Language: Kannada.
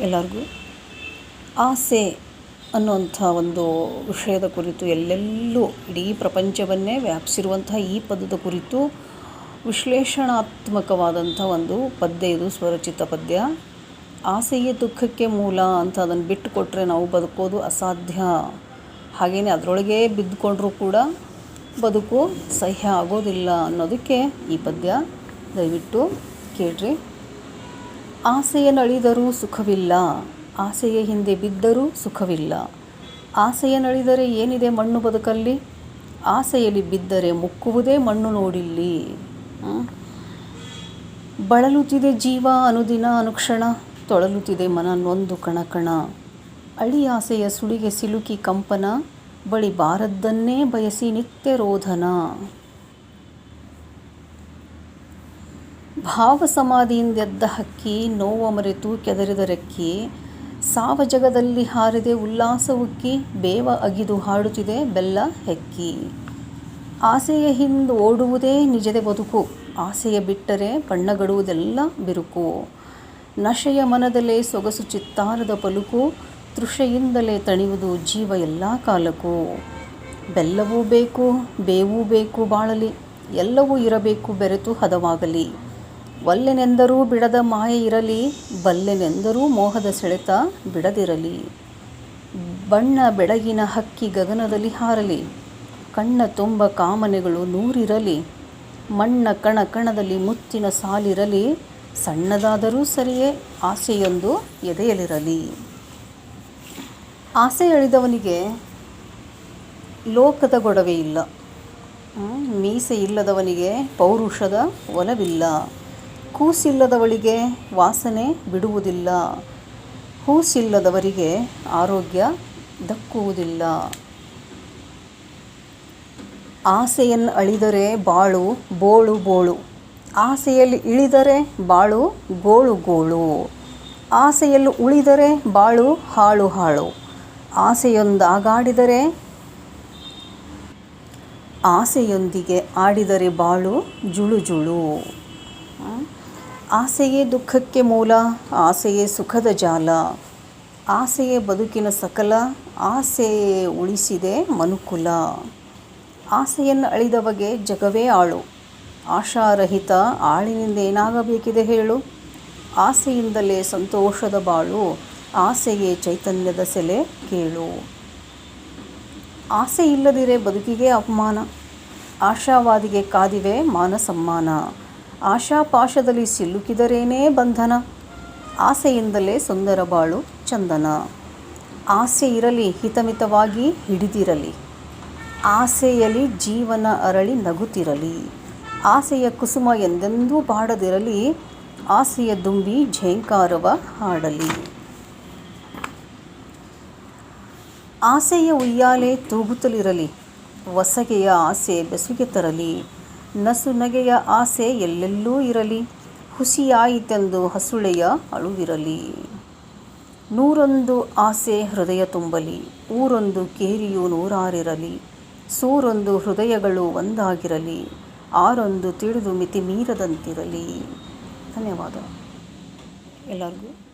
ಎಲ್ಲರಿಗೂ ಆಸೆ ಅನ್ನುವಂಥ ಒಂದು ವಿಷಯದ ಕುರಿತು ಎಲ್ಲೆಲ್ಲೂ ಇಡೀ ಪ್ರಪಂಚವನ್ನೇ ವ್ಯಾಪಿಸಿರುವಂತಹ ಈ ಪದದ ಕುರಿತು ವಿಶ್ಲೇಷಣಾತ್ಮಕವಾದಂಥ ಒಂದು ಪದ್ಯ ಇದು, ಸ್ವರಚಿತ ಪದ್ಯ. ಆಸೆಯೇ ದುಃಖಕ್ಕೆ ಮೂಲ ಅಂತ ಅದನ್ನು ಬಿಟ್ಟು ಕೊಟ್ಟರೆ ನಾವು ಬದುಕೋದು ಅಸಾಧ್ಯ. ಹಾಗೆಯೇ ಅದರೊಳಗೆ ಬಿದ್ದುಕೊಂಡ್ರೂ ಕೂಡ ಬದುಕು ಸಹ್ಯ ಆಗೋದಿಲ್ಲ ಅನ್ನೋದಕ್ಕೆ ಈ ಪದ್ಯ ದಯವಿಟ್ಟು ಕೇಳ್ರಿ. ಆಸೆಯನ್ನಳಿದರೂ ಸುಖವಿಲ್ಲ. ಆಸೆಯ ಹಿಂದೆ ಬಿದ್ದರೂ ಸುಖವಿಲ್ಲ. ಆಸೆಯನ್ನಳಿದರೆ ಏನಿದೆ ಮಣ್ಣು ಬದುಕಲ್ಲಿ? ಆಸೆಯಲ್ಲಿ ಬಿದ್ದರೆ ಮುಕ್ಕುವುದೇ ಮಣ್ಣು ನೋಡಿಲ್ಲಿ. ಬಳಲುತ್ತಿದೆ ಜೀವ ಅನುದಿನ ಅನುಕ್ಷಣ, ತೊಳಲುತ್ತಿದೆ ಮನ ನೊಂದು ಕಣಕಣ. ಅಳಿ ಆಸೆಯ ಸುಳಿಗೆ ಸಿಲುಕಿ ಕಂಪನ, ಬಳಿ ಬಾರದ್ದನ್ನೇ ಬಯಸಿ ನಿತ್ಯ ರೋಧನ. ಭಾವ ಸಮಾಧಿಯಿಂದೆದ್ದ ಹಕ್ಕಿ ನೋವ ಮರೆತು ಕೆದರಿದ ರೆಕ್ಕಿ. ಸಾವ ಜಗದಲ್ಲಿ ಹಾರಿದೆ ಉಲ್ಲಾಸ ಉಕ್ಕಿ ಬೇವ ಅಗಿದು ಹಾಡುತ್ತಿದೆ ಬೆಲ್ಲ ಹೆಕ್ಕಿ. ಆಸೆಯ ಹಿಂದೆ ಓಡುವುದೇ ನಿಜದ ಬದುಕು. ಆಸೆಯ ಬಿಟ್ಟರೆ ಬಣ್ಣಗಡುವುದೆಲ್ಲ ಬಿರುಕು. ನಶೆಯ ಮನದಲ್ಲೇ ಸೊಗಸು ಚಿತ್ತಾರದ ಪಲುಕು. ತೃಷೆಯಿಂದಲೇ ತಣಿಯುವುದು ಜೀವ ಎಲ್ಲ ಕಾಲಕ್ಕೂ. ಬೆಲ್ಲವೂ ಬೇಕು, ಬೇವೂ ಬೇಕು ಬಾಳಲಿ. ಎಲ್ಲವೂ ಇರಬೇಕು ಬೆರೆತು ಹದವಾಗಲಿ. ಒಲ್ಲೆನೆಂದರೂ ಬಿಡದ ಮಾಯೆ ಇರಲಿ, ಬಲ್ಲೆನೆಂದರೂ ಮೋಹದ ಸೆಳೆತ ಬಿಡದಿರಲಿ. ಬಣ್ಣ ಬೆಳಗಿನ ಹಕ್ಕಿ ಗಗನದಲ್ಲಿ ಹಾರಲಿ, ಕಣ್ಣ ತುಂಬ ಕಾಮನೆಗಳು ನೂರಿರಲಿ. ಮಣ್ಣ ಕಣ ಕಣದಲ್ಲಿ ಮುತ್ತಿನ ಸಾಲಿರಲಿ, ಸಣ್ಣದಾದರೂ ಸರಿಯೇ ಆಸೆಯೊಂದು ಎದೆಯಲಿರಲಿ. ಆಸೆ ಎಳೆದವನಿಗೆ ಲೋಕದ ಗೊಡವೆ ಇಲ್ಲ ಮೀಸೆ ಇಲ್ಲದವನಿಗೆ ಪೌರುಷದ ಒಲವಿಲ್ಲ. ಕೂಸಿಲ್ಲದವಳಿಗೆ ವಾಸನೆ ಬಿಡುವುದಿಲ್ಲ. ಹೂಸಿಲ್ಲದವರಿಗೆ ಆರೋಗ್ಯ ದಕ್ಕುವುದಿಲ್ಲ. ಆಸೆಯನ್ನು ಅಳಿದರೆ ಬಾಳು ಬೋಳು ಬೋಳು. ಆಸೆಯಲ್ಲಿ ಇಳಿದರೆ ಬಾಳು ಗೋಳು ಗೋಳು. ಆಸೆಯಲ್ಲಿ ಉಳಿದರೆ ಬಾಳು ಹಾಳು ಹಾಳು. ಆಸೆಯೊಂದಾಗಾಡಿದರೆ ಆಸೆಯೊಂದಿಗೆ ಆಡಿದರೆ ಬಾಳು ಜುಳು ಜುಳು. ಆಸೆಯೇ ದುಃಖಕ್ಕೆ ಮೂಲ, ಆಸೆಯೇ ಸುಖದ ಜಾಲ, ಆಸೆಯೇ ಬದುಕಿನ ಸಕಲ, ಆಸೆಯೇ ಉಳಿಸಿದೆ ಮನುಕುಲ. ಆಸೆಯನ್ನು ಅಳಿದವಗೆ ಜಗವೇ ಆಳು. ಆಶಾರಹಿತ ಆಳಿನಿಂದ ಏನಾಗಬೇಕಿದೆ ಹೇಳು? ಆಸೆಯಿಂದಲೇ ಸಂತೋಷದ ಬಾಳು, ಆಸೆಯೇ ಚೈತನ್ಯದ ಸೆಲೆ ಕೇಳು. ಆಸೆ ಇಲ್ಲದಿರೆ ಬದುಕಿಗೆ ಅಪಮಾನ ಆಶಾವಾದಿಗೆ ಕಾದಿವೆ ಮಾನ ಸಮ್ಮಾನ ಆಶಾಪಾಶದಲ್ಲಿ ಸಿಲುಕಿದರೇನೇ ಬಂಧನ? ಆಸೆಯಿಂದಲೇ ಸುಂದರ ಬಾಳು ಚಂದನ. ಆಸೆ ಇರಲಿ, ಹಿತಮಿತವಾಗಿ ಹಿಡಿದಿರಲಿ. ಆಸೆಯಲ್ಲಿ ಜೀವನ ಅರಳಿ ನಗುತ್ತಿರಲಿ. ಆಸೆಯ ಕುಸುಮ ಎಂದೆಂದೂ ಬಾಡದಿರಲಿ, ಆಸೆಯ ದುಂಬಿ ಝೇಂಕಾರವ ಹಾಡಲಿ. ಆಸೆಯ ಉಯ್ಯಾಲೆ ತೂಗುತ್ತಲಿರಲಿ, ವಸಗೆಯ ಆಸೆ ಬೆಸುಗೆ ತರಲಿ. ನಸು ನಗೆಯ ಆಸೆ ಎಲ್ಲೆಲ್ಲೂ ಇರಲಿ, ಹುಸಿಯಾಯಿತೆಂದು ಹಸುಳೆಯ ಅಳುವಿರಲಿ. ನೂರೊಂದು ಆಸೆ ಹೃದಯ ತುಂಬಲಿ, ಊರೊಂದು ಕೇರಿಯು ನೂರಾರಿರಲಿ. ಸೂರೊಂದು ಹೃದಯಗಳು ಒಂದಾಗಿರಲಿ, ಆರೊಂದು ತಿಳಿದು ಮಿತಿ ಮೀರದಂತಿರಲಿ ಧನ್ಯವಾದ. ಎಲ್ಲರಿಗೂ